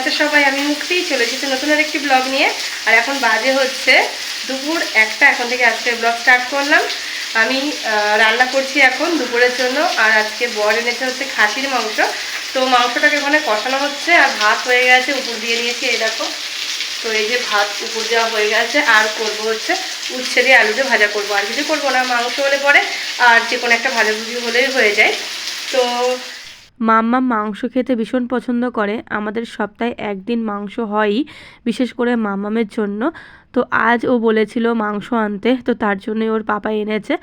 আছে সবাই, আমি মুক্তি চলে এসেছি নতুন আর একটি ব্লগ নিয়ে। আর এখন বাজে হচ্ছে দুপুর একটা, এখন থেকে আজকে ব্লগ স্টার্ট করলাম। আমি রান্না করছি এখন দুপুরের জন্য, আর আজকে বর এনেছে হচ্ছে খাসির মাংস। তো মাংসটাকে ওখানে কষানো হচ্ছে, আর ভাত হয়ে গেছে, উপর দিয়ে নিয়েছি, এই দেখো। তো এই যে ভাত উপর দেওয়া হয়ে গেছে, আর করব হচ্ছে উচ্ছে দিয়ে আলু দিয়ে ভাজা করব। আর কিছু করব না, মাংস হলে পরে আর যে কোনো একটা ভাজা ভুজি হলেই হয়ে যায়। তো মাম্মা মাংস খেতে ভীষণ পছন্দ করে। আমাদের সপ্তাহে একদিন মাংস হয়ই, বিশেষ করে মাম্মামের জন্য। তো আজ ও বলেছিল মাংস আনতে, তো তার জন্যই ওর পাপা এনেছে।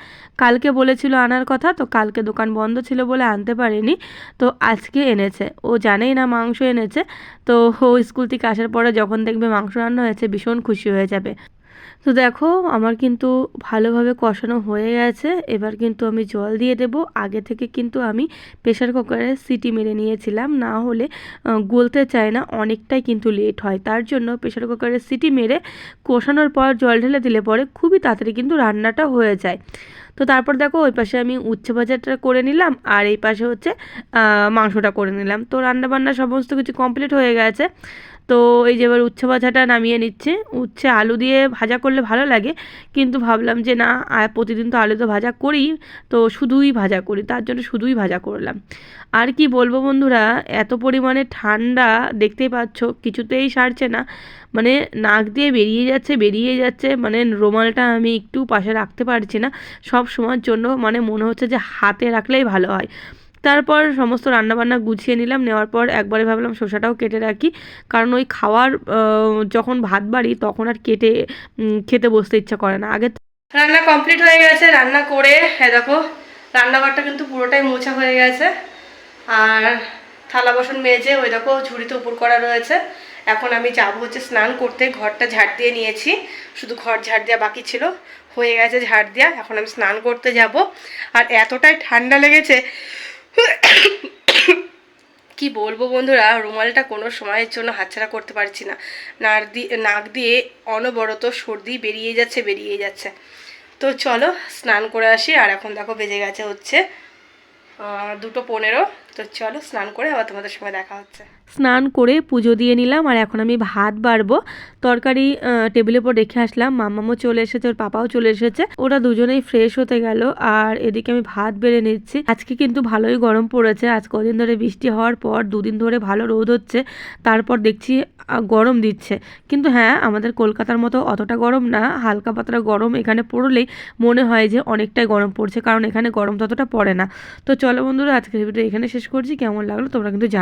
কালকে বলেছিল আনার কথা, তো কালকে দোকান বন্ধ ছিল বলে আনতে পারেনি, তো আজকে এনেছে। ও জানেই না মাংস এনেছে, তো ও স্কুল থেকে আসার পরে যখন দেখবে মাংস রান্না হয়েছে, ভীষণ খুশি হয়ে যাবে। তো দেখো, আমার কিন্তু ভালোভাবে কষানো হয়ে গেছে। এবার কিন্তু আমি জল দিয়ে দেবো। আগে থেকে কিন্তু আমি প্রেশার কুকারে সিটি মেরে নিয়েছিলাম। না হলে গলতে চায় না, অনেকটাই কিন্তু লেট হয়। তার জন্য প্রেশার কুকারে সিটি মেরে কষানোর পর জল ঢেলে দিলে পরে খুবই তাড়াতাড়ি কিন্তু রান্নাটা হয়ে যায়। তো তারপর দেখো ওই পাশে আমি উচ্ছে ভাজাটা করে নিলাম আর এই পাশে হচ্ছে মাংসটা করে নিলাম। তো রান্নাবান্না সমস্ত কিছু কমপ্লিট হয়ে গেছে। তো এই যে এবার উচ্ছে ভাজাটা নামিয়ে নিচ্ছে। উচ্ছে আলু দিয়ে ভাজা করলে ভালো লাগে, কিন্তু ভাবলাম যে না প্রতিদিন তো আলু তো ভাজা করি, তো শুধুই ভাজা করি, তার জন্য শুধুই ভাজা করলাম। আর কি বলব বন্ধুরা, এত পরিমাণে ঠান্ডা দেখতেই পাচ্ছ, কিছুতেই সারছে না। মানে নাক দিয়ে বেরিয়ে যাচ্ছে বেরিয়ে যাচ্ছে মানে রুমালটা আমি একটু পাশে রাখতে পারছি না। সব সময়ের জন্য মানে মনে হচ্ছে যে হাতে রাখলেই ভালো হয়। তারপর সমস্ত রান্নাবান্না গুছিয়ে নিলাম, নেওয়ার পর একবারে ভাবলাম শসাটাও কেটে রাখি। কারণ ওই খাওয়ার যখন ভাত বাড়ি তখন আর কেটে খেতে বসতে ইচ্ছা করে না। আগে রান্না কমপ্লিট হয়ে গেছে, রান্না করে হ্যাঁ দেখো, রান্নাঘরটা কিন্তু পুরোটাই মোছা হয়ে গেছে। আর থালা বাসন মেজে ওই দেখো ঝুড়িতে উপর করা রয়েছে। এখন আমি যাব হচ্ছে স্নান করতে, ঘরটা ঝাড় দিয়ে নিয়েছি। শুধু ঘর ঝাড় দেওয়া বাকি ছিল, হয়ে গেছে ঝাড় দেওয়া, এখন আমি স্নান করতে যাব। আর এতটাই ঠান্ডা লেগেছে, কি বলব বন্ধুরা, রুমালটা কোনো সময়ের জন্য হাতছাড়া করতে পারছি না। নাক দিয়ে নাক দিয়ে অনবরত সর্দি বেরিয়ে যাচ্ছে বেরিয়ে যাচ্ছে। তো চলো স্নান করে আসি, আর এখন দেখো বেজে গেছে হচ্ছে দুটো পনেরো। তো চলো স্নান করে আবার তোমাদের সঙ্গে দেখা হচ্ছে। স্নান করে পুজো দিয়ে নিলাম, আর এখন আমি ভাত বাড়বো। তরকারি টেবিলের উপর রেখে আসলাম। মাম্মামও চলে এসেছে, ওর পাপাও চলে এসেছে। ওরা দুজনেই ফ্রেশ হতে গেল, আর এদিকে আমি ভাত বেড়ে নিচ্ছি। আজকে কিন্তু ভালোই গরম পড়েছে। আজ কদিন ধরে বৃষ্টি হওয়ার পর দুদিন ধরে ভালো রোদ হচ্ছে। তারপর দেখছি গরম দিচ্ছে। কিন্তু হ্যাঁ আমাদের কলকাতার মতো অতটা গরম না। হালকা পাতলা গরম এখানে পড়লেই মনে হয় যে অনেকটাই গরম পড়ছে, কারণ এখানে গরম ততটা পড়ে না। তো চলো বন্ধুরা, আজকের ভিডিও এখানে শেষ করছি। কেমন লাগল তোমরা কিন্তু জানো